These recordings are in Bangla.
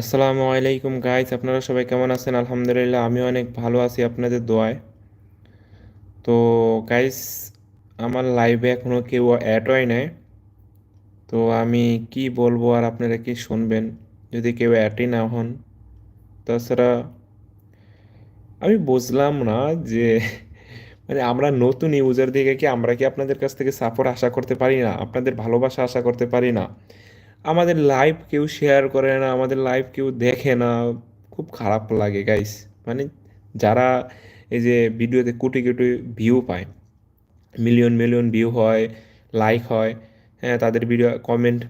আসসালামু আলাইকুম গাইস আপনারা সবাই কেমন আছেন? আলহামদুলিল্লাহ আমি অনেক ভালো আছি আপনাদের দোয়ায়। তো গাইস আমার লাইভে এখনও কেউ অ্যাড হয় নাই। তো আমি কি বলব আর আপনারা কি শুনবেন? যদি কেউ অ্যাডই না হন। তাছাড়া আমি বুঝলাম না যে মানে আমরা নতুন ইউজার দিকে কি আমরা কি আপনাদের কাছ থেকে সাপোর্ট আশা করতে পারি না? আপনাদের ভালোবাসা আশা করতে পারি না? আমাদের লাইভ কেউ শেয়ার করে না, আমাদের লাইভ কেউ দেখে না। খুব খারাপ লাগে গাইস মানে যারা এই যে ভিডিওতে কোটি কোটি ভিউ পায় মিলিয়ন মিলিয়ন ভিউ হয় লাইক হয় হ্যাঁ তাদের ভিডিও কমেন্ট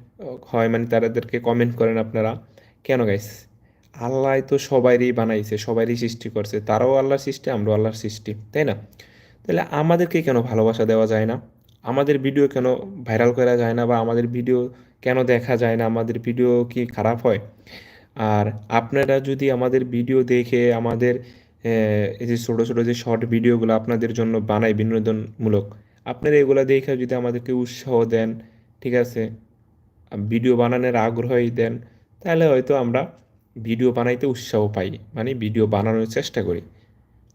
হয় মানে তাদেরকে কমেন্ট করেন আপনারা। কেন গাইস আল্লাহ তো সবাইরই বানাইছে, সবাইরই সৃষ্টি করছে। তারাও আল্লাহর সৃষ্টি, আমরাও আল্লাহর সৃষ্টি, তাই না? তাহলে আমাদেরকে কেন ভালোবাসা দেওয়া যায় না? আমাদের ভিডিও কেন ভাইরাল করা যায় না বা আমাদের ভিডিও কেন দেখা যায় না? আমাদের ভিডিও কি খারাপ হয়? আর আপনারা যদি আমাদের ভিডিও দেখে আমাদের এই যে ছোটো ছোটো যে শর্ট ভিডিওগুলো আপনাদের জন্য বানাই বিনোদনমূলক, আপনারা এগুলো দেখে যদি আমাদেরকে উৎসাহ দেন, ঠিক আছে ভিডিও বানানোর আগ্রহই দেন, তাহলে হয়তো আমরা ভিডিও বানাইতে উৎসাহ পাই মানে ভিডিও বানানোর চেষ্টা করি।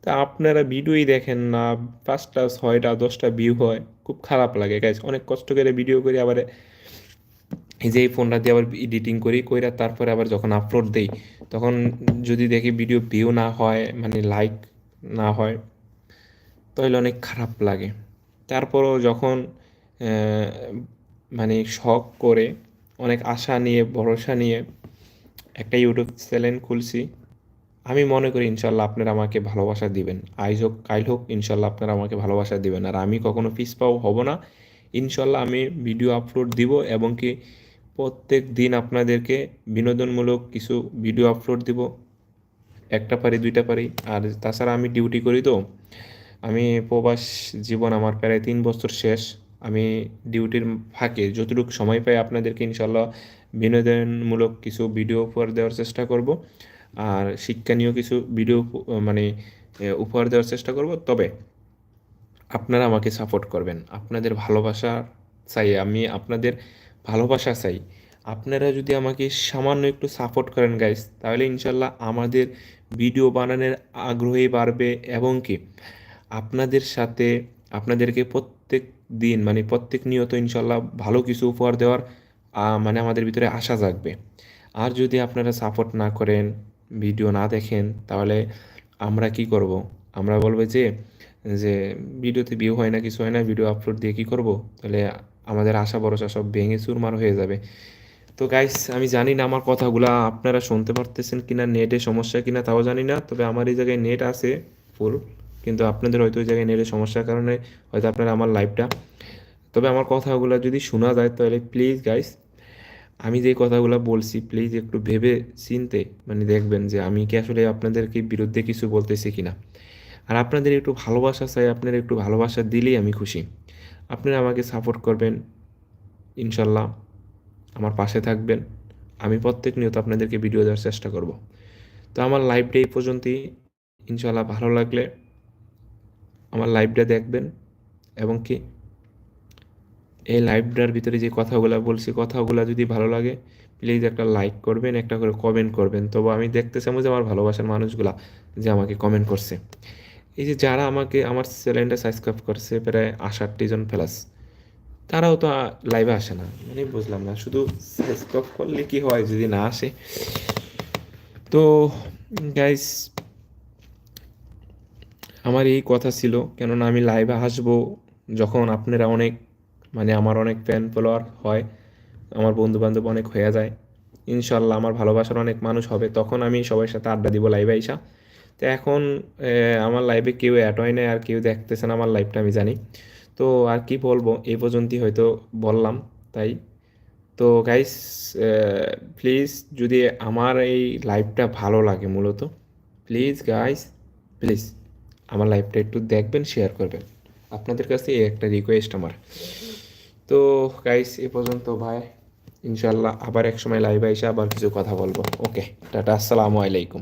তা আপনারা ভিডিওই দেখেন না, পাঁচটা, ছয়টা, দশটা ভিউ হয়। খুব খারাপ লাগে গাইজ অনেক কষ্ট করে ভিডিও করি, আবার এই যে এই ফোনটা দিয়ে আবার এডিটিং করি, কইরা তারপরে আবার যখন আপলোড দেই, তখন যদি দেখি ভিডিও ভিউ না হয় মানে লাইক না হয়, তাহলে অনেক খারাপ লাগে। তারপরও যখন মানে শখ করে, অনেক আশা নিয়ে, ভরসা নিয়ে একটা ইউটিউব চ্যানেল খুলছি আমি মনে করি ইনশাল্লাহ আপনারা আমাকে ভালোবাসা দিবেন। আইজ হোক কাইল হোক, ইনশাল্লাহ আপনারা আমাকে ভালোবাসা দিবেন। আর আমি কখনো পিস পাও হব না। ইনশাল্লাহ আমি ভিডিও আপলোড দিব এবং কি প্রত্যেক দিন আপনাদেরকে বিনোদনমূলক কিছু ভিডিও আপলোড দিব। একটা পারি, দুইটা পারি। আর তাছাড়া আমি ডিউটি করি তো। আমি প্রবাস জীবন আমার প্রায় তিন বছর শেষ। আমি ডিউটির ফাঁকে যতটুকু সময় পাই আপনাদেরকে ইনশাল্লাহ বিনোদনমূলক কিছু ভিডিও উপহার দেওয়ার চেষ্টা করব। আর শিক্ষণীয় কিছু ভিডিও মানে উপহার দেওয়ার চেষ্টা করব। তবে আপনারা আমাকে সাপোর্ট করবেন। আপনাদের ভালোবাসা চাই, আমি আপনাদের ভালোবাসা চাই। আপনারা যদি আমাকে সামান্য একটু সাপোর্ট করেন গাইস তাহলে ইনশাল্লাহ আমাদের ভিডিও বানানোর আগ্রহী বাড়বে এবং কি আপনাদের সাথে আপনাদেরকে প্রত্যেক দিন মানে প্রত্যেক নিয়ত ইনশাল্লাহ ভালো কিছু উপহার দেওয়ার মানে আমাদের ভিতরে আশা জাগবে। আর যদি আপনারা সাপোর্ট না করেন ভিডিও না দেখেন, তাহলে আমরা কি করব? আমরা বলব যে যে ভিডিওতে ভিউ হয় না, কিছু হয় না ভিডিও আপলোড দিয়ে কী করব? তাহলে আমাদের আশা ভরসা সব ভেঙে চুরমার হয়ে যাবে। তো গাইস আমি জানি না আমার কথাগুলো আপনারা শুনতে পারতেছেন কিনা নেটে সমস্যা কিনা তাও জানি না, তবে আমার এই জায়গায় নেট আছে ফুল কিন্তু আপনাদের হয়তো ওই জায়গায় নেটের সমস্যার কারণে হয়তো আপনারা আমার লাইভটা তবে আমার কথাগুলো যদি শোনা যায়, তাহলে প্লিজ গাইস আমি যে কথাগুলো বলছি প্লিজ একটু ভেবে চিনতে মানে দেখবেন যে আমি কি আসলে আপনাদেরকে বিরুদ্ধে কিছু বলতেছি কি না আর আপনাদের একটু ভালোবাসা চাই, আপনারা একটু ভালোবাসা দিলেই আমি খুশি। আপনারা আমাকে সাপোর্ট করবেন, ইনশাল্লাহ। আমার পাশে থাকবেন। আমি প্রত্যেক নিয়ত আপনাদেরকে ভিডিও দেওয়ার চেষ্টা করব। তো আমার লাইভটা এই পর্যন্তই। ইনশাল্লাহ ভালো লাগলে আমার লাইভটা দেখবেন। এবং কি এই লাইভটার ভিতরে যে কথাগুলো বলছি, কথাগুলো যদি ভালো লাগে প্লিজ একটা লাইক করবেন, একটা করে কমেন্ট করবেন। তবু আমি দেখতে চাবো যে আমার ভালোবাসার মানুষগুলা যে আমাকে কমেন্ট করছে। এই যে যারা আমাকে, আমার চ্যানেলটা সাবস্ক্রাইব করছে, প্রায় আষাটটি জন প্লাস তারাও তো লাইভে আসে না। মানে বুঝলাম না, শুধু সাবস্ক্রাইব করলে কি হয় যদি না আসে? তো গাইস আমার এই কথা ছিল, কেননা আমি লাইভে আসব যখন আপনারা অনেক মানে আমার অনেক ফ্যান ফলোয়ার হয়, আমার বন্ধু বান্ধব অনেক হয়ে যায়, ইনশাল্লাহ আমার ভালোবাসার অনেক মানুষ হবে, তখন আমি সবার সাথে আড্ডা দিব লাইভে আইসা। তো এখন আমার লাইভে কেউ অ্যাড হয় না আর কেউ দেখতেছে না আমার লাইভটা আমি জানি। তো আর কি বলব, এই পর্যন্তই হয়তো বললাম, তাই। তো গাইস প্লিজ যদি আমার এই লাইভটা ভালো লাগে মূলত প্লিজ গাইস প্লিজ আমার লাইভটা একটু দেখবেন শেয়ার করবেন। আপনাদের কাছে এই একটা রিকোয়েস্ট আমার। তো গাইস এ পর্যন্ত ভাই ইনশাল্লাহ আবার এক সময় লাইভে এসে আবার কিছু কথা বলব। ওকে টাটা, আসসালামু আলাইকুম।